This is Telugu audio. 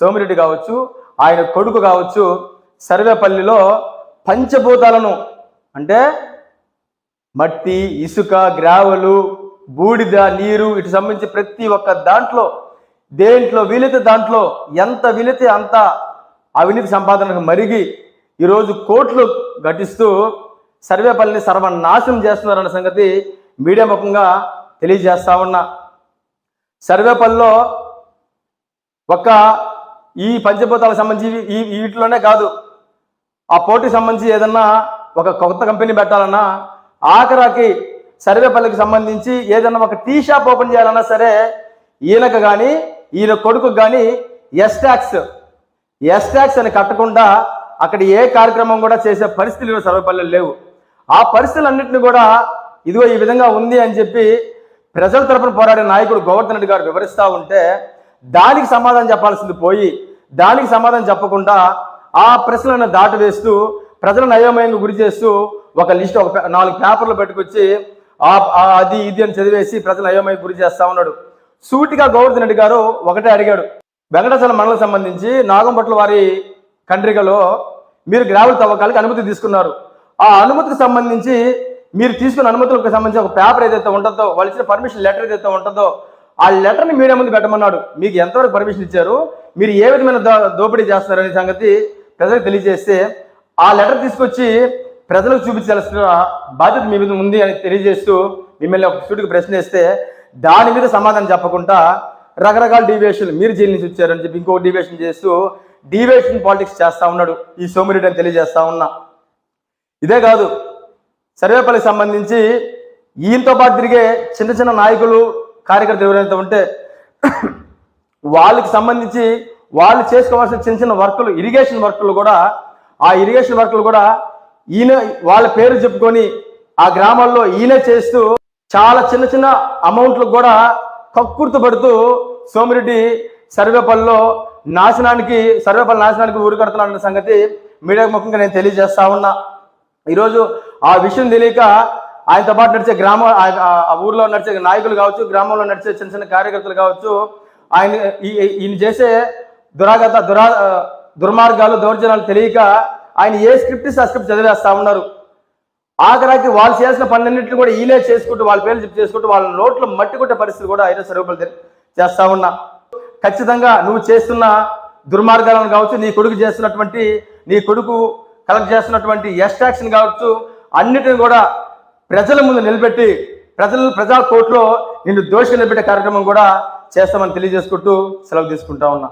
సోమిరెడ్డి కావచ్చు ఆయన కొడుకు కావచ్చు సర్వేపల్లిలో పంచభూతాలను అంటే మట్టి ఇసుక గ్రావలు బూడిద నీరు ఇటు సంబంధించి ప్రతి ఒక్క దాంట్లో దేంట్లో వీలైతే దాంట్లో ఎంత వీలైతే అంత అవినీతి సంపాదనకు మరిగి ఈరోజు కోట్లు ఘటిస్తూ సర్వేపల్లిని సర్వనాశనం చేస్తున్నారన్న సంగతి మీడియా ముఖంగా తెలియజేస్తా ఉన్నా. సర్వేపల్లిలో ఒక ఈ పంచభూతాలకు సంబంధించి ఈ వీటిలోనే కాదు. ఆ పోటీ సంబంధించి ఏదన్నా ఒక కొత్త కంపెనీ పెట్టాలన్నా ఆఖరాకి సర్వేపల్లికి సంబంధించి ఏదన్నా ఒక టీ షాప్ ఓపెన్ చేయాలన్నా సరే ఈయనకు కానీ ఈయన కొడుకు కానీ ఎస్ ట్యాక్స్ ఎస్ ట్యాక్స్ అని కట్టకుండా అక్కడ ఏ కార్యక్రమం కూడా చేసే పరిస్థితులు సర్వపల్లెలు లేవు. ఆ పరిస్థితులన్నింటినీ కూడా ఇదిగో ఈ విధంగా ఉంది అని చెప్పి ప్రజల తరపున పోరాడే నాయకుడు గోవర్ధన్ రెడ్డి గారు వివరిస్తూ ఉంటే దానికి సమాధానం చెప్పాల్సింది పోయి దానికి సమాధానం చెప్పకుండా ఆ ప్రశ్నలను దాటవేస్తూ ప్రజలను అయోమయంగా గురి చేస్తూ ఒక లిస్ట్ ఒక నాలుగు పేపర్లు పెట్టుకొచ్చి ఆ- ఆ అది ఇది అని చదివేసి ప్రజలను అయోమయం గురి చేస్తా ఉన్నాడు. సూటిగా గోవర్ధన్ రెడ్డి గారు ఒకటే అడిగాడు. వెంకటాచలం మండలం సంబంధించి నాగంపట్ల వారి కండ్రికలో మీరు గ్రావెల్ తవ్వకాలకి అనుమతి తీసుకున్నారు. ఆ అనుమతికి సంబంధించి మీరు తీసుకున్న అనుమతులకు సంబంధించి ఒక పేపర్ ఏదైతే ఉంటుందో వాళ్ళు ఇచ్చిన పర్మిషన్ లెటర్ ఏదైతే ఉంటుందో ఆ లెటర్ని మీడియా ముందు పెట్టమన్నాడు. మీకు ఎంతవరకు పర్మిషన్ ఇచ్చారు? మీరు ఏ విధమైన దో- దోపిడీ చేస్తున్నారనే సంగతి ప్రజలకు తెలియజేస్తే ఆ లెటర్ తీసుకొచ్చి ప్రజలకు చూపించాల్సిన బాధ్యత మీ మీద ఉంది అని తెలియజేస్తూ మిమ్మల్ని ఒక సూటికి ప్రశ్న వేస్తే దాని మీద సమాధానం చెప్పకుండా రకరకాల డీవియేషన్ మీరు జైలు నుంచి వచ్చారని చెప్పి ఇంకో డివేషన్ చేస్తూ డివేషన్ పాలిటిక్స్ చేస్తూ ఉన్నాడు ఈ సోమిరెడ్డి అని తెలియజేస్తా ఉన్నా. ఇదే కాదు సర్వేపల్లికి సంబంధించి ఈయనతో పాటు తిరిగే చిన్న చిన్న నాయకులు కార్యకర్తలు ఎవరైతే ఉంటే వాళ్ళకి సంబంధించి వాళ్ళు చేసుకోవాల్సిన చిన్న చిన్న వర్కులు ఇరిగేషన్ వర్కులు కూడా ఆ ఇరిగేషన్ వర్కులు కూడా ఈయన వాళ్ళ పేరు చెప్పుకొని ఆ గ్రామాల్లో ఈయనే చేస్తూ చాలా చిన్న చిన్న అమౌంట్లకు కూడా కక్కుర్తి పడుతూ సోమిరెడ్డి సర్వేపల్లిలో నాశనానికి సర్వేపల్లి నాశనానికి ఊరు కడుతున్నాడన్న సంగతి మీడియా ముఖంగా నేను తెలియజేస్తా ఉన్నా. ఈరోజు ఆ విషయం తెలియక ఆయనతో పాటు నడిచే గ్రామ ఆ ఊర్లో నడిచే నాయకులు కావచ్చు గ్రామంలో నడిచే చిన్న చిన్న కార్యకర్తలు కావచ్చు ఆయన ఈ- ఈయన చేసే దురాగత దురా దుర్మార్గాలు దౌర్జన్యాలు తెలియక ఆయన ఏ స్క్రిప్ట్ ఆ స్క్రిప్ట్ చదివేస్తా ఉన్నారు. ఆఖరాకి వాళ్ళు చేసిన పనులన్నింటిని కూడా ఈలే చేసుకుంటూ వాళ్ళ పేర్లు చెప్పి చేసుకుంటూ వాళ్ళ నోట్లో మట్టి కొట్టే పరిస్థితి కూడా ఆయన స్వరూపాలు చేస్తా ఉన్నా. ఖచ్చితంగా నువ్వు చేస్తున్న దుర్మార్గాలను కావచ్చు నీ కొడుకు చేస్తున్నటువంటి నీ కొడుకు కలెక్ట్ చేస్తున్నటువంటి ఎస్ట్రాక్షన్ కావచ్చు అన్నిటిని కూడా ప్రజల ముందు నిలబెట్టి ప్రజలు ప్రజా కోర్టులో నిన్ను దోషి నిలబెట్టే కార్యక్రమం కూడా చేస్తామని తెలియజేసుకుంటూ సెలవు తీసుకుంటా ఉన్నా.